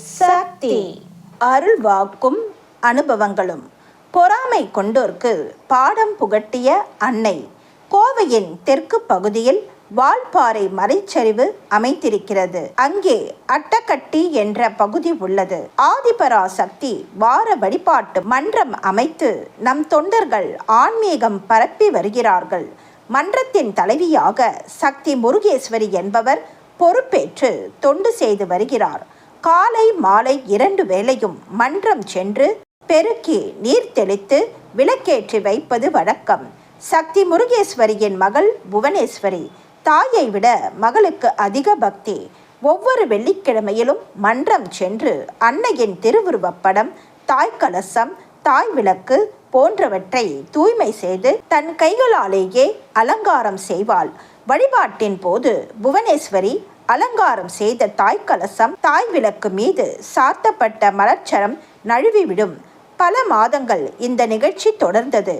சக்தி. அருள் வாக்கும் அனுபவங்களும். பொறாமை கொண்டோர்க்கு பாடம் புகட்டிய அன்னை. கோவையின் தெற்கு பகுதியில் வால்பாறை மலைச்சரிவு அமைத்திருக்கிறது அங்கே அட்டக்கட்டி என்ற பகுதி உள்ளது. ஆதிபராசக்தி வார வழிபாட்டு மன்றம் அமைத்து நம் தொண்டர்கள் ஆன்மீகம் பரப்பி வருகிறார்கள். மன்றத்தின் தலைவியாக சக்தி முருகேஸ்வரி என்பவர் பொறுப்பேற்று தொண்டு செய்து வருகிறார். காலை மாலை இரண்டு வேளையும் மன்றம் சென்று பெருக்கி நீர் தெளித்து விளக்கேற்றி வைப்பது வழக்கம். சக்தி முருகேஸ்வரியின் மகள் புவனேஸ்வரி. தாயை விட மகளுக்கு அதிக பக்தி. ஒவ்வொரு வெள்ளிக்கிழமையிலும் மன்றம் சென்று அன்னையின் திருவுருவப்படம் தாய் கலசம் தாய் விளக்கு போன்றவற்றை தூய்மை செய்து தன் கைகளாலேயே அலங்காரம் செய்வாள். வழிபாட்டின் போது புவனேஸ்வரி அலங்காரம் செய்த தாய் கலசம் தாய் விளக்கு மீது சாத்தப்பட்ட மலர்ச்சரம் நழுவிவிடும். பல மாதங்கள் இந்த நிகழ்ச்சி தொடர்ந்தது.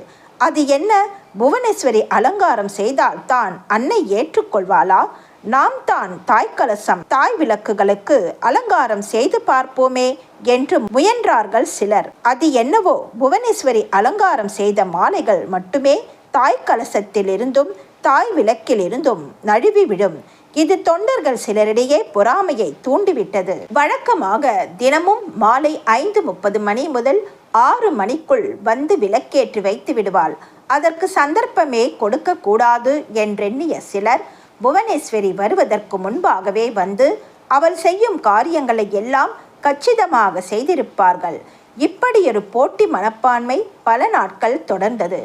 அது என்ன? புவனேஸ்வரி அலங்காரம் செய்தால் தான் அன்னை ஏற்றுக்கொள்வாளா? நாம் தான் தாய்க்கலசம் தாய் விளக்குகளுக்கு அலங்காரம் செய்து பார்ப்போமே என்று முயன்றார்கள் சிலர். அது என்னவோ? புவனேஸ்வரி அலங்காரம் செய்த மாலைகள் மட்டுமே தாய் கலசத்திலிருந்தும் தாய் விளக்கிலிருந்தும் நழுவி விடும் இது தொண்டர்கள் சிலரிடையே பொறாமையை தூண்டிவிட்டது. வழக்கமாக தினமும் மாலை ஐந்து முப்பது மணி முதல் ஆறு மணிக்குள் வந்து விளக்கேற்றி வைத்து விடுவாள். அதற்கு சந்தர்ப்பமே கொடுக்க கூடாது என்றெண்ணிய சிலர் புவனேஸ்வரி வருவதற்கு முன்பாகவே வந்து அவள் செய்யும் காரியங்களை எல்லாம் கச்சிதமாக செய்திருப்பார்கள். இப்படியொரு போட்டி மனப்பான்மை பல நாட்கள் தொடர்ந்தது.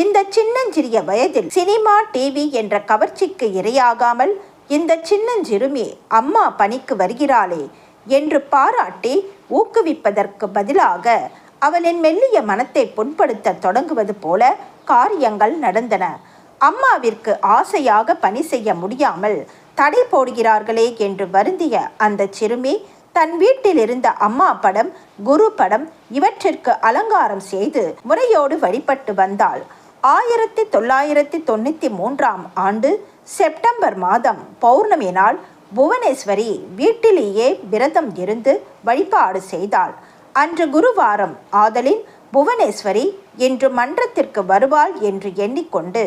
இந்த சின்னஞ்சிறிய வயதில் சினிமா டிவி என்ற கவர்ச்சிக்கு இரையாகாமல் இந்த சின்னஞ்சிறுமி அம்மா பணிக்கு வருகிறாளே என்று பாராட்டி ஊக்குவிப்பதற்கு பதிலாக அவளின் மெல்லிய மனத்தை புண்படுத்த தொடங்குவது போல காரியங்கள் நடந்தன. அம்மாவிற்கு ஆசையாக பணி செய்ய முடியாமல் தடை போடுகிறார்களே என்று வருந்திய அந்த சிறுமி தன் வீட்டில் இருந்த அம்மா படம் குரு படம் இவற்றிற்கு அலங்காரம் செய்து முறையோடு வழிபட்டு வந்தாள். ஆயிரத்தி தொள்ளாயிரத்தி தொண்ணூற்றி மூன்றாம் ஆண்டு செப்டம்பர் மாதம் பௌர்ணமி நாள் புவனேஸ்வரி வீட்டிலேயே விரதம் இருந்து வழிபாடு செய்தாள். அன்று குருவாரம் ஆதலின் புவனேஸ்வரி இன்று மன்றத்திற்கு வருவாள் என்று எண்ணிக்கொண்டு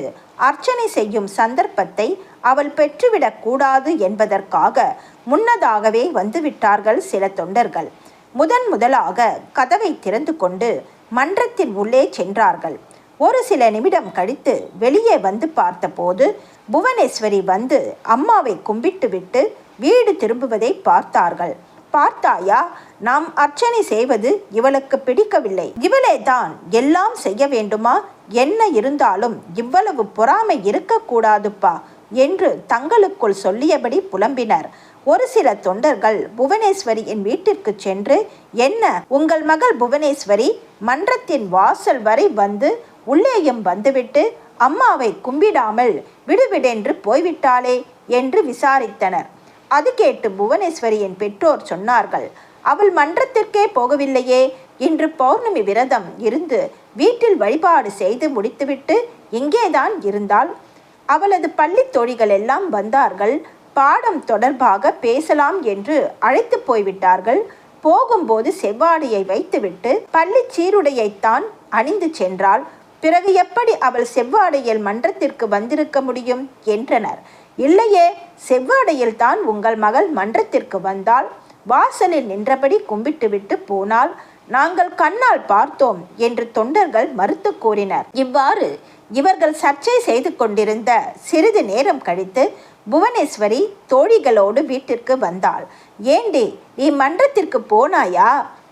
அர்ச்சனை செய்யும் சந்தர்ப்பத்தை அவள் பெற்றுவிடக் கூடாது என்பதற்காக முன்னதாகவே வந்துவிட்டார்கள் சில தொண்டர்கள். முதன் முதலாக கதவை திறந்து கொண்டு மன்றத்தின் உள்ளே சென்றார்கள். ஒரு சில நிமிடம் கழித்து வெளியே வந்து பார்த்தபோது புவனேஸ்வரி வந்து அம்மாவை கும்பிட்டுவிட்டு வீடு திரும்புவதை பார்த்தார்கள். பார்த்தாயா நாம் அர்ச்சனை செய்வது இவளுக்கு பிடிக்கவில்லை. இவளே தான் எல்லாம் செய்ய வேண்டுமா? என்ன இருந்தாலும் இவ்வளவு பொறாமை இருக்கக்கூடாதுப்பா என்று தங்களுக்குள் சொல்லியபடி புலம்பினர். ஒரு சில தொண்டர்கள் புவனேஸ்வரியின் வீட்டிற்கு சென்று என்ன உங்கள் மகள் புவனேஸ்வரி மன்றத்தின் வாசல் வரை வந்து உள்ளேயும் வந்துவிட்டு அம்மாவை கும்பிடாமல் விடுவிடென்று போய்விட்டாளே என்று விசாரித்தனர். அது கேட்டு புவனேஸ்வரியின் பெற்றோர் சொன்னார்கள் அவள் மன்றத்திற்கே போகவில்லையே. இன்று பௌர்ணமி விரதம் இருந்து வீட்டில் வழிபாடு செய்து முடித்துவிட்டு இங்கேதான் இருந்தாள். அவளது பள்ளி தோழிகள் எல்லாம் வந்தார்கள். பாடம் தொடர்பாக பேசலாம் என்று அழைத்து போய்விட்டார்கள். போகும்போது செவ்வாடியை வைத்துவிட்டு பள்ளி சீருடையைத்தான் அணிந்து சென்றாள். பிறகு எப்படி அவள் செவ்வாடையில் மன்றத்திற்கு வந்திருக்க முடியும்? என்றனர். இல்லையே செவ்வாடையில் தான் உங்கள் மகள் மன்றத்திற்கு வந்தால் வாசலில் நின்றபடி கும்பிட்டுவிட்டு போனால் நாங்கள் கண்ணால் பார்த்தோம் என்று தொண்டர்கள் மறுத்து கூறினர். இவ்வாறு இவர்கள் சர்ச்சை செய்து கொண்டிருந்த சிறிது நேரம் கழித்து புவனேஸ்வரி தோழிகளோடு வீட்டிற்கு வந்தாள். ஏண்டி நீ மன்றத்திற்கு போனாயா?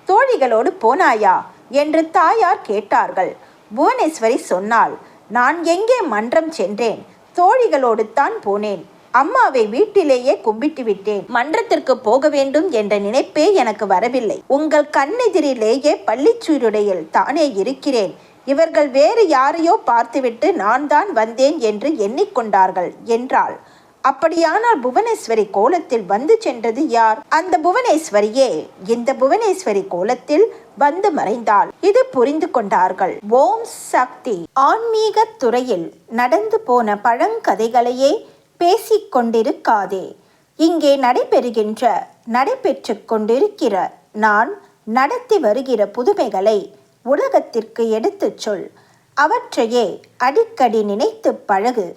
தோழிகளோடு போனாயா? என்று தாயார் கேட்டார்கள். புவனேஸ்வரி சொன்னாள் நான் எங்கே மன்றம் சென்றேன்? தோழிகளோடு தான் போனேன். அம்மாவை வீட்டிலேயே கும்பிட்டு விட்டேன். மன்றத்திற்கு போக வேண்டும் என்ற நினைப்பே எனக்கு வரவில்லை. உங்கள் கண்ணெதிரிலேயே பள்ளிச்சூருடையில் தானே இருக்கிறேன். இவர்கள் வேறு யாரையோ பார்த்துவிட்டு நான் தான் வந்தேன் என்று எண்ணிக்கொண்டார்கள் என்றாள். அப்படியானால் புவனேஸ்வரி கோலத்தில் வந்து சென்றது யார்? அந்த புவனேஸ்வரியே இந்த புவனேஸ்வரி கோலத்தில் வந்து மறைந்தாள். இது புரிந்து கொண்டார்கள். ஓம் சக்தி. ஆன்மீக துறையில் நடந்து போன பழங்கதைகளையே பேசிக் கொண்டிருக்காதே. இங்கே நடைபெறுகின்ற நடைபெற்று கொண்டிருக்கிற நான் நடத்தி வருகிற புதுமைகளை உலகத்திற்கு எடுத்துச் சொல். அவற்றையே அடிக்கடி நினைத்து பழகு.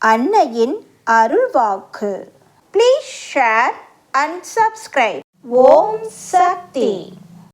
அன்னையின் அருள்வாக்கு. Please share and subscribe Om Shakti.